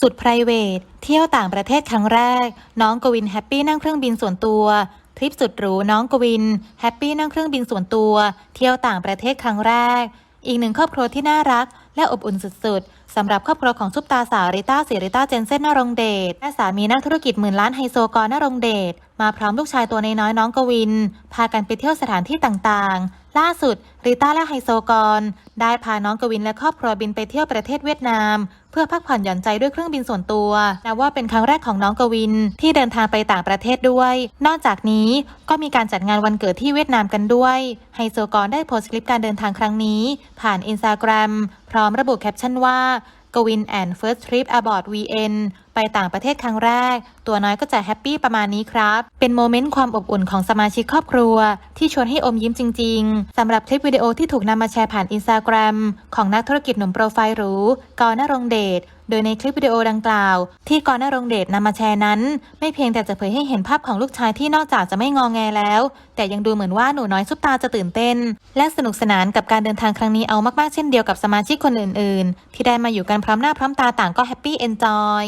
สุด p r i v a t เที่ยวต่างประเทศครั้งแรก น้องกวินแฮปปี้นั่งเครื่องบินส่วนตัวทริปสุดหรูน้องกวินแฮปปี้นั่งเครื่องบินส่วนตัว เที่ยวต่างประเทศครั้งแรก อีกหนึ่งครอบครัวที่น่ารัก และอบอุ่นสุดๆสำหรับครอบครัวของซุปตาสาวริต้าสิริต้าเจนเซนนรงเดชและสามีนักธุรกิจหมื่นล้านไฮโซกรนรงเดชมาพร้อมลูกชายตัวน้อยน้องกวิน พากันไปเที่ยวสถานที่ต่างๆ ล่าสุดริต้าและไฮโซกร ได้พาน้องกวินและครอบครัวบินไปเที่ยวประเทศเวียดนาม เพื่อพักผ่อนหย่อนใจด้วยเครื่องบินส่วนตัวนับว่าเป็นครั้งแรกของน้องกวินที่เดินทางไปต่างประเทศด้วย นอกจากนี้ก็มีการจัดงานวันเกิดที่เวียดนามกันด้วยไฮโซกรได้โพสต์คลิปการเดินทางครั้งนี้ ผ่านอินสตาแกรมพร้อมระบุแคปชั่นว่า วินแอนเฟิร์สทริป aboard VN ไปต่างประเทศครั้งแรก ตัวน้อยก็จะแฮปปี้ประมาณนี้ครับ เป็นโมเมนต์ความอบอุ่นของสมาชิกครอบครัว ที่ชวนให้อมยิ้มจริง ๆสำหรับคลิปวิดีโอที่ถูกนำมาแชร์ผ่านอินสตาแกรมของนักธุรกิจหนุ่มโปรไฟล์หรูกอณรงเดช โดยในคลิปวิดีโอดังกล่าว ที่กรณรงเดชนำมาแชร์นั้น ไม่เพียงแต่จะเผยให้เห็นภาพของลูกชายที่นอกจากจะไม่งอแงแล้ว แต่ยังดูเหมือนว่าหนูน้อยซุปตาจะตื่นเต้น และสนุกสนานกับการเดินทางครั้งนี้เอามากๆเช่นเดียวกับสมาชิกคนอื่น ๆ ที่ได้มาอยู่กันพร้อมหน้าพร้อมตาต่างก็แฮปปี้เอนจอย